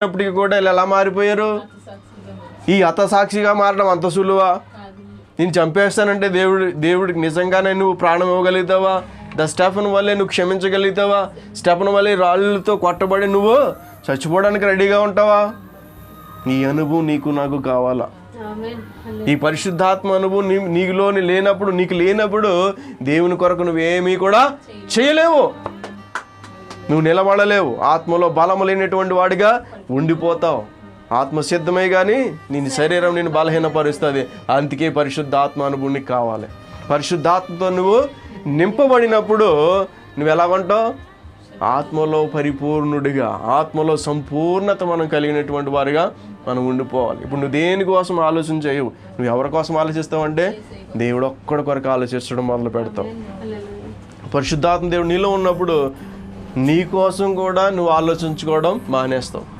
అయినప్పటికీ కూడా వీళ్ళు ఎలా మారిపోయారు? ఈ హతసాక్షిగా మారడం అంత సులువా? నేను చంపేస్తానంటే దేవుడు దేవుడికి నిజంగానే నువ్వు ప్రాణం ఇవ్వగలుగుతావా? ద స్టెఫన్ వల్లే నువ్వు క్షమించగలుగుతావా? స్టెఫన్ వల్లే రాళ్ళతో కొట్టబడి నువ్వు చచ్చిపోవడానికి రెడీగా ఉంటావా? ఈ అనుభవం నీకు నాకు కావాలా? ఈ పరిశుద్ధాత్మ అనుభవం నీ నీకులోని లేనప్పుడు నీకు లేనప్పుడు దేవుని కొరకు నువ్వేమీ కూడా చేయలేవు. నువ్వు నిలబడలేవు. ఆత్మలో బలము లేనటువంటి వాడిగా ఉండిపోతావు. ఆత్మ సిద్ధమే కానీ నీ శరీరం నేను బలహీనపరుస్తుంది. అందుకే పరిశుద్ధాత్మ అనుభూని కావాలి. పరిశుద్ధాత్మతో నువ్వు నింపబడినప్పుడు నువ్వు ఎలా ఉంటావు ఆత్మలో పరిపూర్ణుడిగా ఆత్మలో సంపూర్ణత మనం కలిగినటువంటి వారిగా మనం ఉండిపోవాలి. ఇప్పుడు నువ్వు దేనికోసం ఆలోచన చేయవు? నువ్వు ఎవరి కోసం ఆలోచిస్తావంటే? దేవుడు ఒక్కడి కొరకు ఆలోచించడం మొదలు పెడతావు పరిశుద్ధాత్మ దేవుడు నీలో ఉన్నప్పుడు నీ కోసం కూడా నువ్వు ఆలోచించుకోవడం మానేస్తావు.